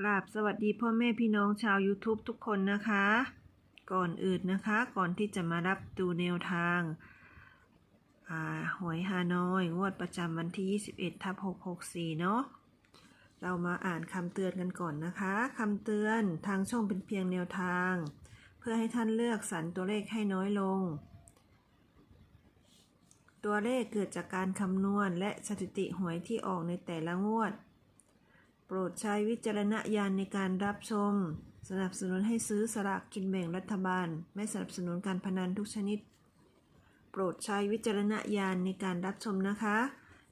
กราบสวัสดีพ่อแม่พี่น้องชาว YouTube ทุกคนนะคะ ก่อนอื่นนะคะก่อนที่จะมารับดูแนวทางาหวยฮานอย งวดประจำวันที่ 21ทับ664 เนาะเรามาอ่านคำเตือนกันก่อนนะคะคำเตือนทางช่องเป็นเพียงแนวทาง เพื่อให้ท่านเลือกสรรตัวเลขให้น้อยลง ตัวเลขเกิดจากการคำนวณและสถิติหวยที่ออกในแต่ละงวด รดใช้วิจารณญาณในการรับชม สนับสนุนให้ซื้อสลากกินแบ่งรัฐบาล ไม่สนับสนุนการพนันทุกชนิด โปรดใช้วิจารณญาณในการรับชมนะคะ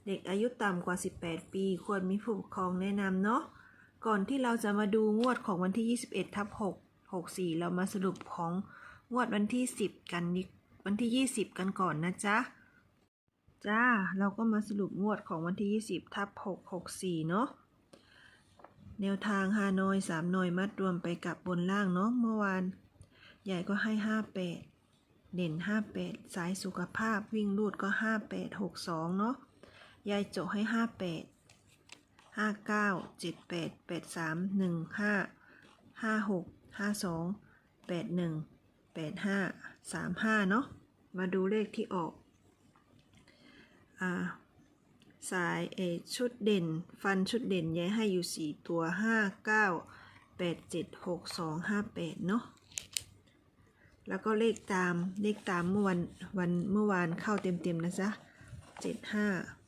เด็กอายุต่ำกว่า 18 ปี ควรมีผู้ปกครองแนะนำเนาะก่อนที่เราจะมาดูงวดของวันที่ 21ทับ6 64 เรามาสรุปของงวดวันที่ 10 กันวันที่ 20 กันก่อนนะจ๊ะจ้า เราก็มาสรุปงวดของวันที่ 20 ทับ 664 เนาะ แนวทางฮานอยสามหน่อยมัดรวมไปกับบนล่างเนาะเมื่อวาน ใหญ่ก็ให้ห้าแปดเด่นห้าแปดสายสุขภาพวิ่งรูดก็ห้าแปดหกสองเนาะยายโจให้ห้าแปดห้าเก้าเจ็ดแปดแปดสามหนึ่งห้าห้าหกห้าสองแปดหนึ่งแปดห้าสามห้าเนาะมาดูเลขที่ออกอ่า สายเอชุดเด่น ฟันชุดเด่นย้ายให้อยู่ 4 ตัว 5 9 8 7 6 2 5 8 เนาะแล้วก็เลขตามเลขตามเมื่อวันวันเมื่อวานเข้าเต็มๆนะจ๊ะ 7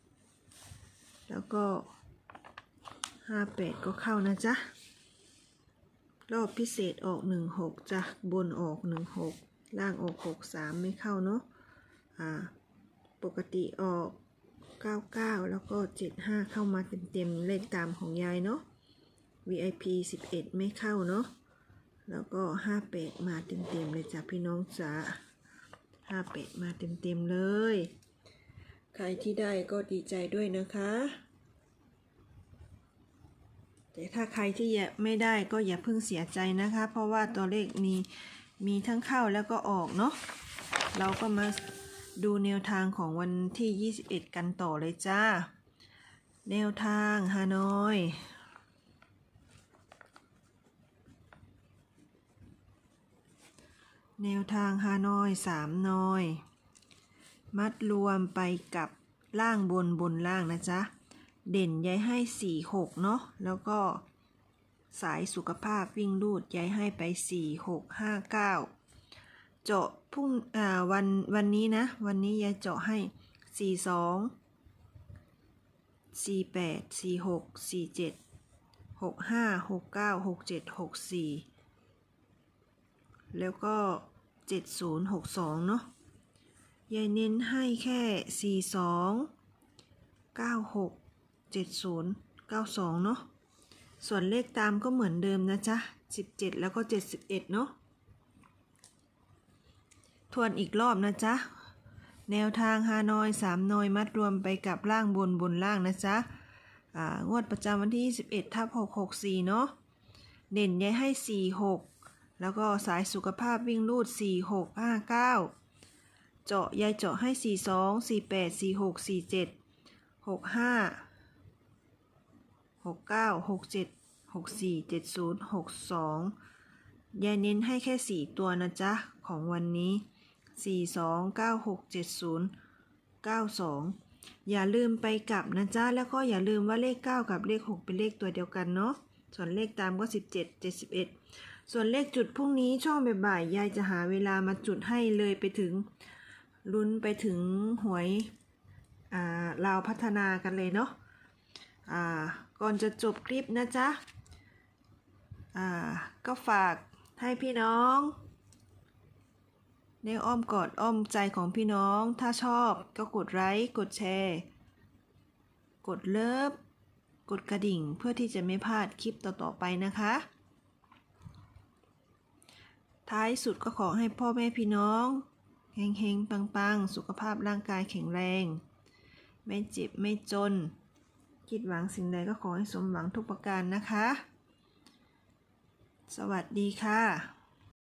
5 แล้วก็ 5 8 ก็เข้านะจ๊ะ รอบพิเศษออก 1 6จ้ะบนออก 1 6 ล่างออก 6 3 ไม่เข้าเนาะอ่าปกติออก 99 แล้วก็ 75 เข้ามาเต็มๆเลขตามของยายเนาะ VIP 11 ไม่เข้าเนาะ แล้วก็ 58 มาเต็มๆเลยจ้ะพี่น้องจ๋า58 มาเต็มๆเลย ใครที่ได้ก็ดีใจด้วยนะคะ แต่ถ้าใครที่ยังไม่ได้ก็อย่าเพิ่งเสียใจนะคะ เพราะว่าตัวเลขมีมีทั้งเข้าแล้วก็ออกเนาะ เราก็มา ดูแนวทางของวันที่ 21 กันต่อเลยจ้า แนวทางฮานอยแนวทางฮานอยสามนอย มัดรวมไปกับล่างบนบนล่างนะจ๊ะ เด่นย้ายให้4 6เนาะ แล้วก็สายสุขภาพวิ่งรูดย้ายให้ไป4 6 5 9เเจาะพุ่งอ่าวันวันนี้นะ วันนี้ยายเจาะให้สี่สองสี่แปดสี่หกสี่เจ็ดหกห้าหกเก้าหกเจ็ดหกสี่แล้วก็เจ็ดศูนย์หกสองเนาะยายเน้นให้แค่สี่สองเก้าหกเจ็ดศูนย์เก้าสองเนาะส่วนเลขตามก็เหมือนเดิมนะจ๊ะสิบเจ็ดแล้วก็เจ็ดสิบเอ็ดเนาะ ทวนอีกรอบนะจ๊ะ แนวทางฮานอยสามนอยมัดรวมไปกับล่างบนบนล่างนะจ๊ะงวดประจำวันที่21ทับ664 เนาะ เด่นย้ายให้ 46 แล้วก็สายสุขภาพวิ่งรูด 46 59 เจาะยายเจาะให้ 42 48 46 47 65 69 67 64 70 62ยายเน้นให้แค่ 4 ตัวนะจ๊ะ ของวันนี้ 42 96 70 92 อย่าลืมไปกลับนะจ๊ะ แล้วก็อย่าลืมว่าเลข 9 กับเลข 6 เป็นเลขตัวเดียวกันเนาะ ส่วนเลขตามก็ 17 71 ส่วนเลขจุดพรุ่งนี้ช่องบ่ายๆยายจะหาเวลามาจุดให้เลยไปถึงลุ้นไปถึงหวยอ่าลาวพัฒนากันเลยเนาะอ่าก่อนจะจบคลิปนะจ๊ะอ่าก็ฝากให้พี่น้อง ในอ้อมกอดอ้อมใจของพี่น้อง ถ้าชอบก็กดไลค์ กดแชร์ กดเลิฟ กดกระดิ่งเพื่อที่จะไม่พลาดคลิปต่อๆไปนะคะ ท้ายสุดก็ขอให้พ่อแม่พี่น้องเฮงๆ ปังๆ สุขภาพร่างกายแข็งแรง ไม่เจ็บไม่จน คิดหวังสิ่งใดก็ขอให้สมหวังทุกประการนะคะ สวัสดีค่ะ